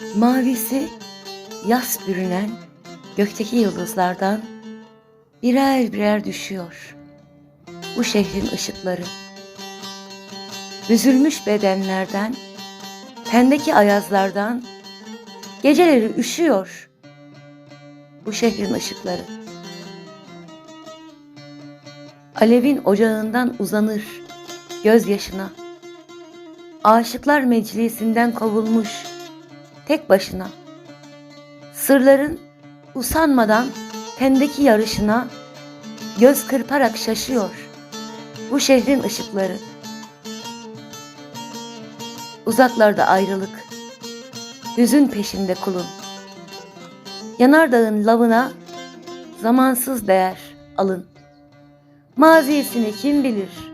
Mavisi yas bürünen gökteki yıldızlardan birer birer düşüyor. Bu şehrin ışıkları. Büzülmüş bedenlerden, tendeki ayazlardan geceleri üşüyor. Bu şehrin ışıkları. Alevin ocağından uzanır gözyaşına. Aşıklar meclisinden kovulmuş tek başına. Sırların usanmadan tendeki yarışına göz kırparak şaşıyor bu şehrin ışıkları. Uzaklarda ayrılık, hüzün peşinde kulun. Yanardağın lavına zamansız değer alın. Mazisini kim bilir,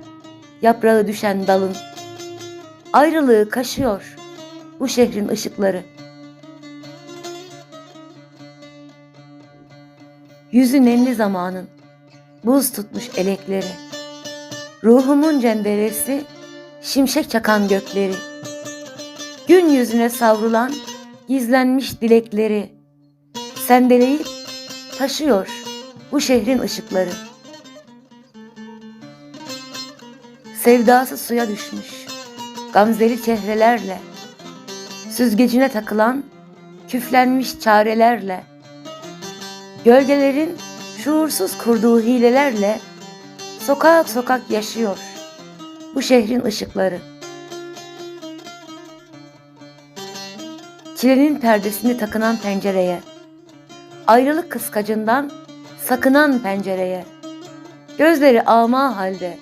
yaprağı düşen dalın. Ayrılığı kaşıyor bu şehrin ışıkları. Yüzü nemli zamanın, buz tutmuş elekleri. Ruhumun cenderesi, şimşek çakan gökleri. Gün yüzüne savrulan gizlenmiş dilekleri. Sendeleyip taşıyor bu şehrin ışıkları. Sevdası suya düşmüş, gamzeli çehrelerle, süzgecine takılan küflenmiş çarelerle, gölgelerin şuursuz kurduğu hilelerle sokak sokak yaşıyor bu şehrin ışıkları. Çilenin perdesini takınan pencereye, ayrılık kıskacından sakınan pencereye, gözleri ama halde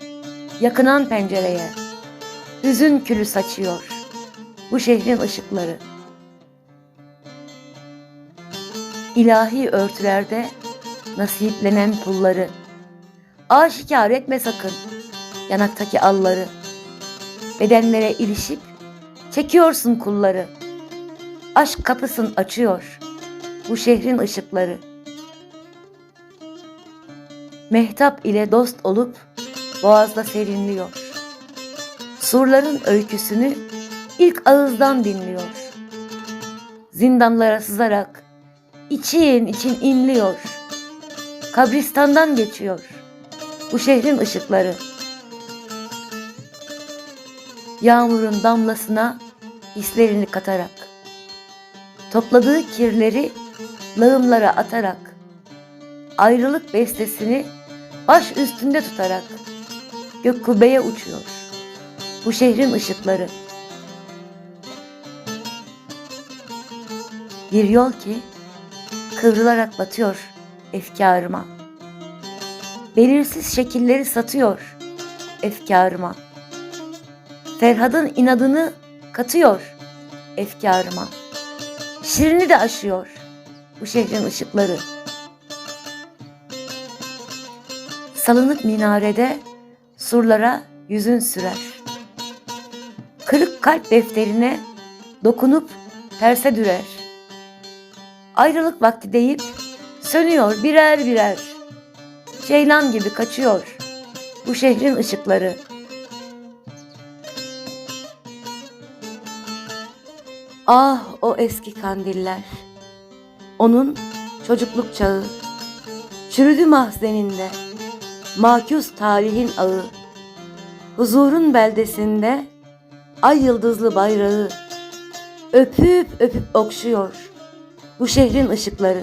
yakınan pencereye, hüzün külü saçıyor bu şehrin ışıkları. İlahi örtülerde nasiplenen pulları, aşikar etme sakın yanaktaki alları, bedenlere ilişip çekiyorsun kulları, aşk kapısını açıyor bu şehrin ışıkları. Mehtap ile dost olup boğazda serinliyor. Surların öyküsünü ilk ağızdan dinliyor. Zindanlara sızarak için için inliyor. Kabristandan geçiyor bu şehrin ışıkları. Yağmurun damlasına hislerini katarak, topladığı kirleri lağımlara atarak, ayrılık bestesini baş üstünde tutarak gök kubbeye uçuyor bu şehrin ışıkları. Bir yol ki kıvrılarak batıyor efkarıma. Belirsiz şekilleri satıyor efkarıma. Ferhad'ın inadını katıyor efkarıma. Şirini de aşıyor bu şehrin ışıkları. Salınık minarede surlara yüzün sürer. Kırık kalp defterine dokunup terse dürer. Ayrılık vakti deyip sönüyor birer birer. Ceylan gibi kaçıyor bu şehrin ışıkları. Ah o eski kandiller. Onun çocukluk çağı. Çürüdü mahzeninde. Makus tarihin ağı. Huzurun beldesinde ay yıldızlı bayrağı öpüp öpüp okşuyor bu şehrin ışıkları.